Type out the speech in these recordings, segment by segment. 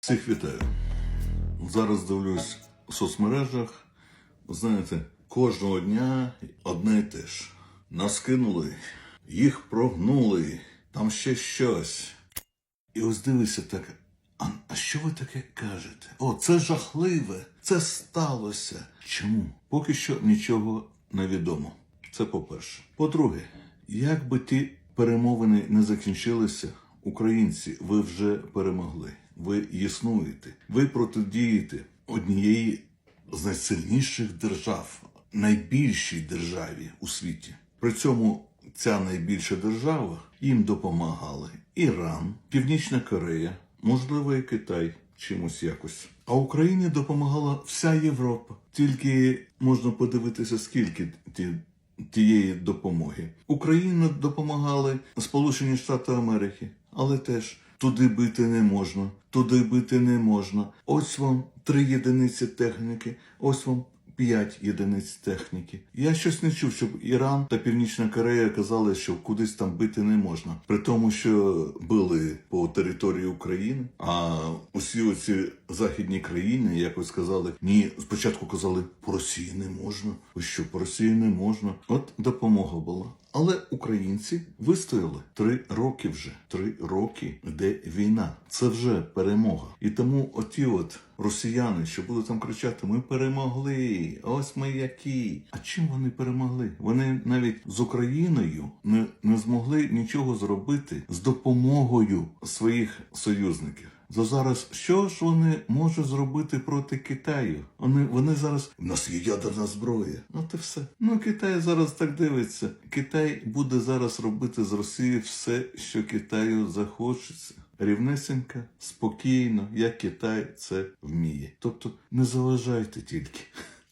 Всіх вітаю. Зараз дивлюсь в соцмережах. Знаєте, кожного дня одне і те ж. Нас кинули, їх прогнули, там ще щось. І ось дивися так. А, а що ви таке кажете? О, це жахливе, це сталося. Чому? Поки що нічого не відомо. Це по-перше. По-друге, як би ті перемовини не закінчилися, українці, ви вже перемогли. Ви існуєте, ви протидієте однієї з найсильніших держав, найбільшій державі у світі. При цьому ця найбільша держава їм допомагали Іран, Північна Корея, можливо, і Китай чимось якось. А Україні допомагала вся Європа. Тільки можна подивитися, скільки ті, тієї допомоги. Україні допомагали Сполучені Штати Америки, але теж туди бити не можна, туди бити не можна. Ось вам три єдиниці техніки, ось вам. П'ять єдиниць техніки. Я щось не чув, щоб Іран та Північна Корея казали, що кудись там бити не можна. При тому, що били по території України, а усі оці західні країни якось сказали: ні, спочатку казали, по Росії не можна. Ось що по Росії не можна. От допомога була. Але українці вистояли три роки вже. Три роки йде війна. Це вже перемога. І тому оті от росіяни, що будуть там кричати: Ми перемогли! Ось ми які. А чим вони перемогли? Вони навіть з Україною не, не змогли нічого зробити з допомогою своїх союзників. За зараз що ж вони можуть зробити проти Китаю? Вони, вони зараз у нас є ядерна зброя. Ну ти все. Ну Китай зараз так дивиться. Китай буде зараз робити з Росії все, що Китаю захочеться. Рівнесенька, спокійно, як Китай це вміє. Тобто не заважайте тільки.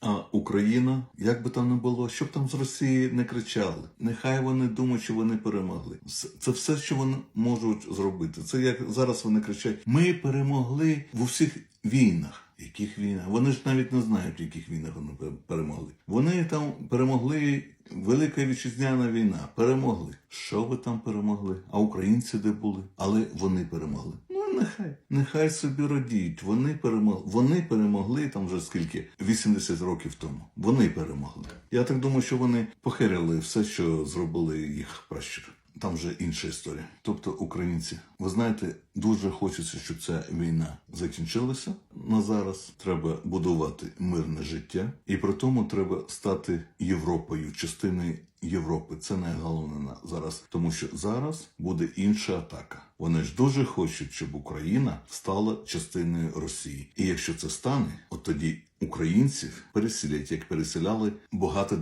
А Україна, як би там не було, щоб там з Росії не кричали. Нехай вони думають, що вони перемогли. Це все, що вони можуть зробити. Це як зараз вони кричать: Ми перемогли в усіх війнах. Яких війнах? Вони ж навіть не знають, в яких війнах вони перемогли. Вони там перемогли. Велика вітчизняна війна. Перемогли. Що ви там перемогли? А українці де були? Але вони перемогли. Нехай, нехай собі радіють. Вони перемогли. Вони перемогли там вже скільки? 80 років тому. Вони перемогли. Я так думаю, що вони похерили все, що зробили їх пращури. Там вже інша історія. Тобто, українці, ви знаєте, дуже хочеться, щоб ця війна закінчилася на зараз. Треба будувати мирне життя, і при тому треба стати Європою, частиною Європи. Це найголовніше на зараз, тому що зараз буде інша атака. Вони ж дуже хочуть, щоб Україна стала частиною Росії. І якщо це стане, от тоді українців переселять, як переселяли багато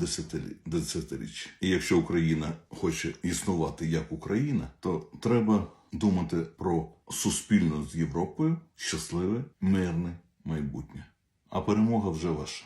десятиріч. І якщо Україна хоче існувати як Україна, то треба думати про суспільно з Європою щасливе, мирне майбутнє. А перемога вже ваша.